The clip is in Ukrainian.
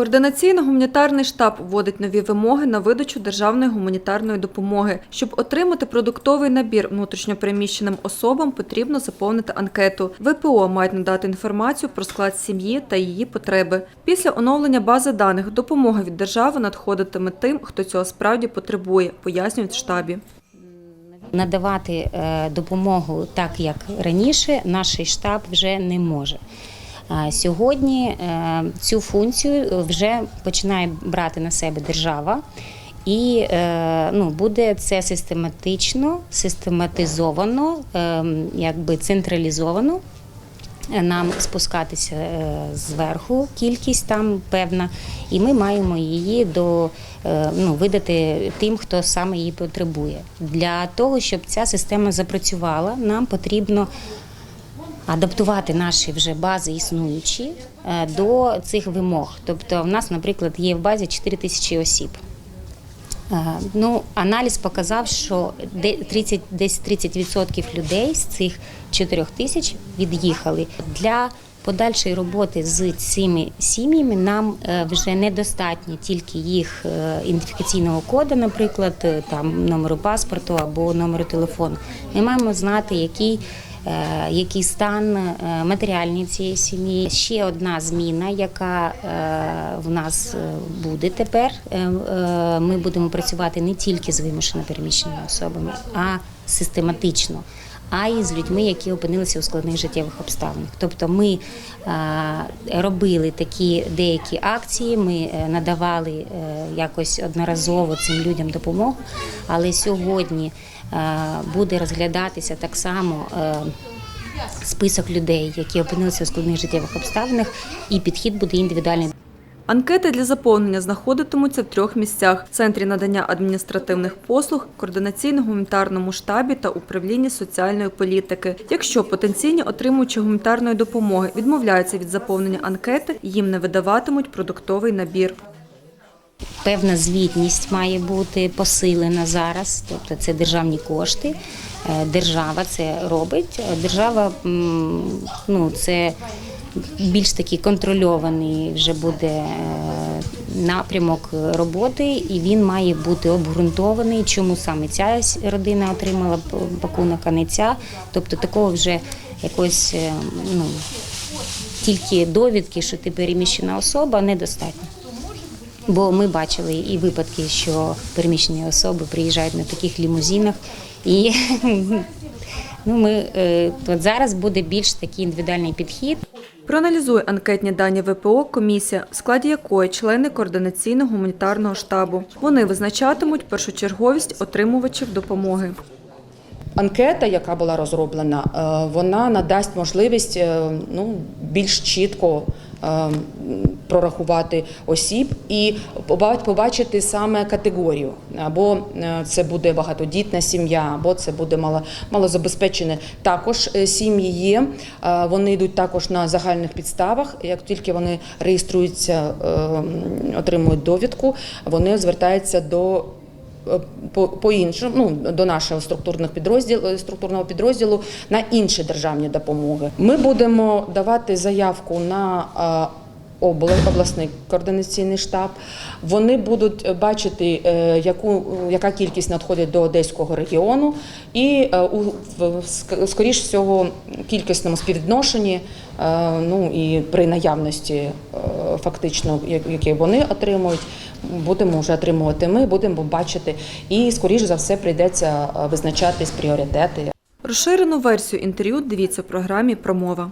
Координаційно-гуманітарний штаб вводить нові вимоги на видачу державної гуманітарної допомоги. Щоб отримати продуктовий набір внутрішньопереміщеним особам, потрібно заповнити анкету. ВПО мають надати інформацію про склад сім'ї та її потреби. Після оновлення бази даних допомога від держави надходитиме тим, хто цього справді потребує, пояснюють в штабі. Надавати е, допомогу так, як раніше, наш штаб вже не може. Сьогодні е, цю функцію вже починає брати на себе держава, і е, ну, буде це систематично, систематизовано, е, якби централізовано. Нам спускатися е, зверху кількість там певна, і ми маємо її до е, ну, видати тим, хто саме її потребує. Для того, щоб ця система запрацювала, нам потрібно адаптувати наші вже бази існуючі е, до цих вимог. Тобто, в нас, наприклад, є в базі 4 тисячі осіб. Е, Ну, аналіз показав, що 30, десь 30% людей з цих 4 тисяч від'їхали. Для подальшої роботи з цими сім'ями нам е, вже недостатньо тільки їх ідентифікаційного коду, наприклад, там номеру паспорту або номеру телефону. Ми маємо знати, який який стан е, матеріальний цієї сім'ї. Ще одна зміна, яка е, в нас е, буде тепер. Е, е, Ми будемо працювати не тільки з вимушено переміщеними особами, а систематично. А і з людьми, які опинилися у складних життєвих обставинах. Тобто ми е, робили такі деякі акції, ми е, надавали е, якось одноразово цим людям допомогу, але сьогодні буде розглядатися так само. Список людей, які опинилися у складних життєвих обставинах, і підхід буде індивідуальний. Анкети для заповнення знаходитимуться в трьох місцях: центрі надання адміністративних послуг, координаційно-гуманітарному штабі та управлінні соціальної політики. Якщо потенційні отримуючі гуманітарної допомоги відмовляються від заповнення анкети, їм не видаватимуть продуктовий набір. Певна звітність має бути посилена зараз, тобто це державні кошти. Е, Держава це робить. Держава ну, це більш такий контрольований вже буде е, напрямок роботи, і він має бути обґрунтований, чому саме ця родина отримала пакунок, а не ця. Тобто такого вже якось е, ну, тільки довідки, що ти переміщена особа, недостатньо. Бо ми бачили і випадки, що переміщені особи приїжджають на таких лімузинах. І ну, ми, е, от зараз буде більш такий індивідуальний підхід. Проаналізує анкетні дані ВПО комісія, в складі якої члени координаційно гуманітарного штабу. Вони визначатимуть першочерговість отримувачів допомоги. Анкета, яка була розроблена, е, вона надасть можливість е, ну, більш чітко е, прорахувати осіб і поба- побачити саме категорію. Або це буде багатодітна сім'я, або це буде мало, малозабезпечене. Також сім'ї є. Вони йдуть також на загальних підставах. Як тільки вони реєструються, отримують довідку, вони звертаються до по, по іншому, ну до нашого структурних підрозділ, структурного підрозділу на інші державні допомоги. Ми будемо давати заявку на е, обласний координаційний штаб. Вони будуть бачити, е, яку яка кількість надходить до одеського регіону, і е, у скоріш всього кількісному співвідношенні, е, ну і при наявності е, фактично, як- які вони отримують, будемо вже отримувати ми, будемо бачити, і скоріш за все прийдеться е, визначатись пріоритети. Розширену версію інтерв'ю дивіться в програмі Промова.